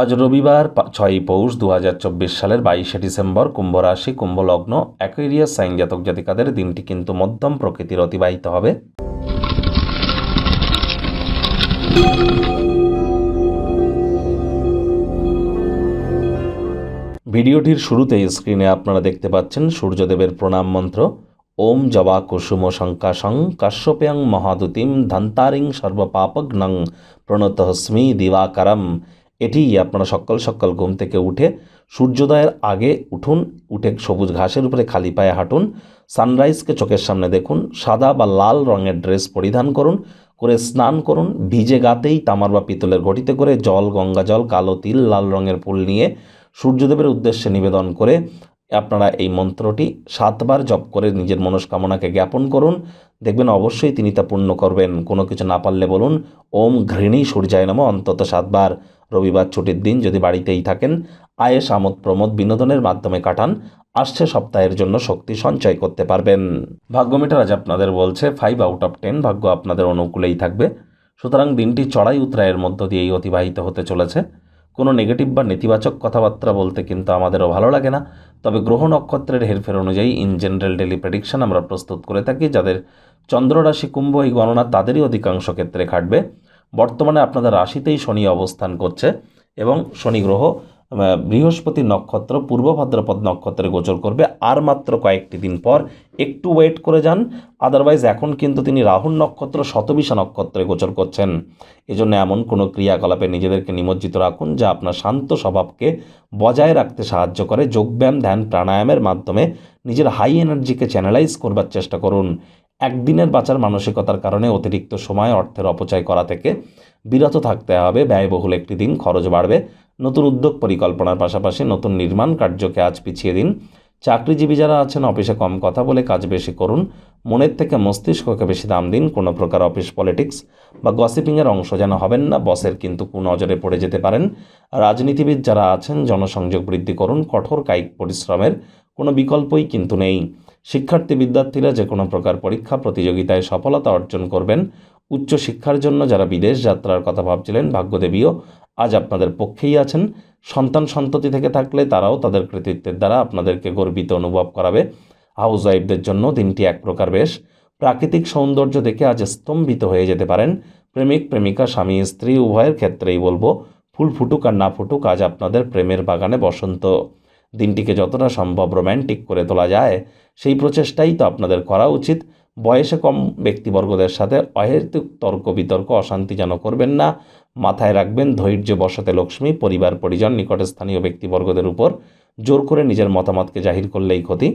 আজ রবিবার ছয়ই পৌষ দু সালের বাইশে ডিসেম্বর কুম্ভ রাশি কুম্ভ লগ্ন অ্যাকুইরিয়াস সাইন জাতক জাতিকাদের দিনটি কিন্তু মধ্যম প্রকৃতির অতিবাহিত হবে। ভিডিওটির শুরুতে স্ক্রিনে আপনারা দেখতে পাচ্ছেন সূর্যদেবের প্রণাম মন্ত্র। ওম জবা কুসুম শঙ্কাশং কাশ্যপ্যাং মহাদুতিম ধন্তারিং সর্বপাপগ্নং প্রণতহস্মি দিবাকারম। এটি আপনারা সকাল সকাল ঘুম থেকে উঠে সূর্যোদয়ের আগে উঠুন, উঠে সবুজ ঘাসের উপরে খালি পায়ে হাঁটুন সানরাইজকে চোখের সামনে দেখুন, সাদা বা লাল রঙের ড্রেস পরিধান করুন, করে স্নান করুন, ভিজে গাতেই তামার বা পিতলের ঘটিতে করে জল, গঙ্গা জল, কালো তিল, লাল রঙের ফুল নিয়ে সূর্যদেবের উদ্দেশ্যে নিবেদন করে আপনারা এই মন্ত্রটি সাতবার জপ করে নিজের মনস্কামনাকে জ্ঞাপন করুন। দেখবেন অবশ্যই তিনি তা পূর্ণ করবেন। কোনো কিছু না পারলে বলুন, ওম ঘৃণী সূর্যায় নম অন্তত সাতবার। রবিবার ছুটির দিন যদি বাড়িতেই থাকেন আয়েস আমোদ প্রমোদ বিনোদনের মাধ্যমে কাটান। আসছে সপ্তাহের জন্য শক্তি সঞ্চয় করতে পারবেন। ভাগ্যমিটার আজ আপনাদের বলছে, ফাইভ আউট অফ টেন ভাগ্য আপনাদের অনুকূলেই থাকবে। সুতরাং দিনটি চড়াই উতরায়ের মধ্য দিয়েই অতিবাহিত হতে চলেছে। কোনো নেগেটিভ বা নেতিবাচক কথাবার্তা বলতে কিন্তু আমাদেরও ভালো লাগে না। তবে গ্রহ নক্ষত্রের হেরফের অনুযায়ী ইন জেনারেল ডেলি প্রেডিকশান আমরা প্রস্তুত করে থাকি, যাদের চন্দ্ররাশি কুম্ভ এই গণনা তাদেরই অধিকাংশ ক্ষেত্রে খাটবে বর্তমানে আপনাদের রাশিতেই শনি অবস্থান করছে এবং শনি গ্রহ বৃহস্পতি নক্ষত্র, পূর্ব ভাদ্রপদ নক্ষত্রে গোচর করবে। আর মাত্র কয়েকটি দিন পর একটু ওয়েট করে যান। আদারওয়াইজ এখন কিন্তু তিনি রাহুল নক্ষত্র শতবিশা নক্ষত্রে গোচর করছেন। এজন্য এমন কোনো ক্রিয়াকলাপে নিজেদেরকে নিমজ্জিত রাখুন যা আপনার শান্ত স্বভাবকে বজায় রাখতে সাহায্য করে। যোগব্যায়াম, ধ্যান, প্রাণায়ামের মাধ্যমে নিজের হাই এনার্জিকে চ্যানেলাইজ করবার চেষ্টা করুন। একদিনের বাঁচার মানসিকতার কারণে অতিরিক্ত সময় অর্থের অপচয় করা থেকে বিরত থাকতে হবে। ব্যয়বহুল একটি দিন খরচ বাড়বে। নতুন উদ্যোগ পরিকল্পনার পাশাপাশি নতুন নির্মাণ কার্যকে আজ পিছিয়ে দিন। চাকরিজীবী যারা আছেন, অফিসে কম কথা বলে কাজ বেশি করুন। মনের থেকে মস্তিষ্ককে বেশি দাম দিন। কোনো প্রকার অফিস পলিটিক্স বা গসিপিংয়ের অংশ যেন হবেন না। বসের কিন্তু কুনজরে পড়ে যেতে পারেন। রাজনীতিবিদ যারা আছেন, জনসংযোগ বৃদ্ধি করুন। কঠোর কায়িক পরিশ্রমের কোনো বিকল্পই কিন্তু নেই। শিক্ষার্থী বিদ্যার্থীরা যে কোনো প্রকার পরীক্ষা, প্রতিযোগিতায় সফলতা অর্জন করবেন। উচ্চ শিক্ষার জন্য যারা বিদেশ যাত্রার কথা ভাবছিলেন, ভাগ্যদেবীও আজ আপনাদের পক্ষেই আছেন। সন্তান সন্ততি থেকে থাকলে তারাও তাদের কৃতিত্বের দ্বারা আপনাদেরকে গর্বিত অনুভব করাবে। হাউস ওয়াইফদের জন্য দিনটি এক প্রকার বেশ। প্রাকৃতিক সৌন্দর্য দেখে আজ স্তম্ভিত হয়ে যেতে পারেন। প্রেমিক, প্রেমিকা, স্বামী, স্ত্রী, উভয়ের ক্ষেত্রেই বলব, ফুল ফুটুক আর না ফুটুক আজ আপনাদের প্রেমের বাগানে বসন্ত। দিনটিকে যতটা সম্ভব রোম্যান্টিক করে তোলা যায়, সেই প্রচেষ্টাই তো আপনাদের করা উচিত। বয়সে কম ব্যক্তিবর্গদের সাথে অহেতুক তর্ক বিতর্ক, অশান্তি যেন করবেন না। মাথায় রাখবেন, ধৈর্য বসতে লক্ষ্মী পরিবার পরিজন নিকটস্থানীয় ব্যক্তিবর্গদের উপর জোর করে নিজের মতামতকে জাহির করলেই ক্ষতি।